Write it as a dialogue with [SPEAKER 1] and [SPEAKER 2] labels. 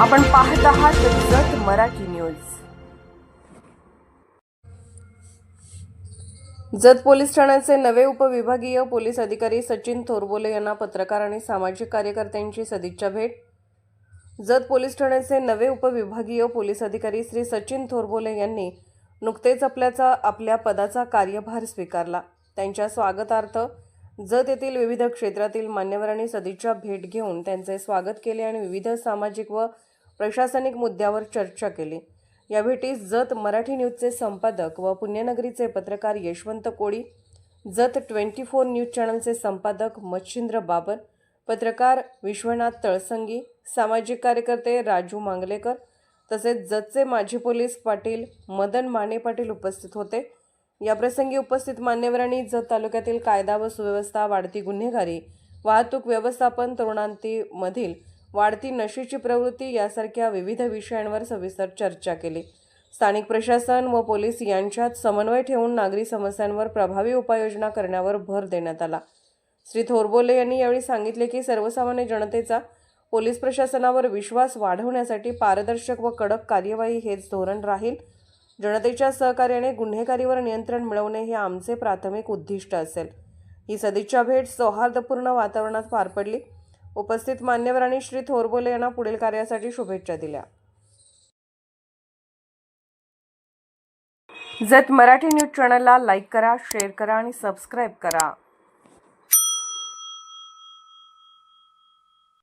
[SPEAKER 1] आपण पाहत आहात जत मराठी न्यूज. जत पोलीस ठाण्याचे नवे उपविभागीय पोलीस अधिकारी सचिन थोरबोले यांना पत्रकार आणि सामाजिक कार्यकर्त्यांची सदिच्छा भेट. जत पोलीस ठाण्याचे नवे उपविभागीय पोलीस अधिकारी श्री सचिन थोरबोले यांनी नुकतेच आपल्याचा आपल्या पदाचा कार्यभार स्वीकारला. त्यांच्या स्वागतार्थ जत येथील विविध क्षेत्रातील मान्यवरांनी सदिच्छा भेट घेऊन त्यांचे स्वागत केले आणि विविध सामाजिक व प्रशासनिक मुद्द्यावर चर्चा केली. या भेटीस जत मराठी न्यूजचे संपादक व पुण्यनगरीचे पत्रकार Yashwant Koli Jath twenty four news चॅनलचे संपादक मच्छिंद्र बाबर पत्रकार विश्वनाथ तळसंगी सामाजिक कार्यकर्ते राजू मांगलेकर तसेच जतचे माजी पोलीस पाटील मदन माने पाटील उपस्थित होते. याप्रसंगी उपस्थित मान्यवरांनी जत तालुक्यातील कायदा व सुव्यवस्था वाढती गुन्हेगारी वाहतूक व्यवस्थापन तरुणांतीमधील वाढती नशेची प्रवृत्ती यासारख्या विविध विषयांवर सविस्तर चर्चा केली. स्थानिक प्रशासन व पोलीस यांच्यात समन्वय ठेवून नागरी समस्यांवर प्रभावी उपाययोजना करण्यावर भर देण्यात आला. श्री थोरबोले यांनी यावेळी सांगितले की सर्वसामान्य जनतेचा पोलीस प्रशासनावर विश्वास वाढवण्यासाठी पारदर्शक व कडक कार्यवाही हेच धोरण राहील जनतेच्या सहकार्याने गुन्हेगारीवर नियंत्रण मिळवणे हे आमचे प्राथमिक उद्दिष्ट असेल. ही सदिच्छा भेट सौहार्दपूर्ण वातावरणात पार पडली. उपस्थित मान्यवरांनी श्री थोरबोले यांना पुढील कार्यासाठी शुभेच्छा दिल्या. जत मराठी न्यूज चॅनलला लाईक करा शेअर करा आणि सबस्क्राईब करा.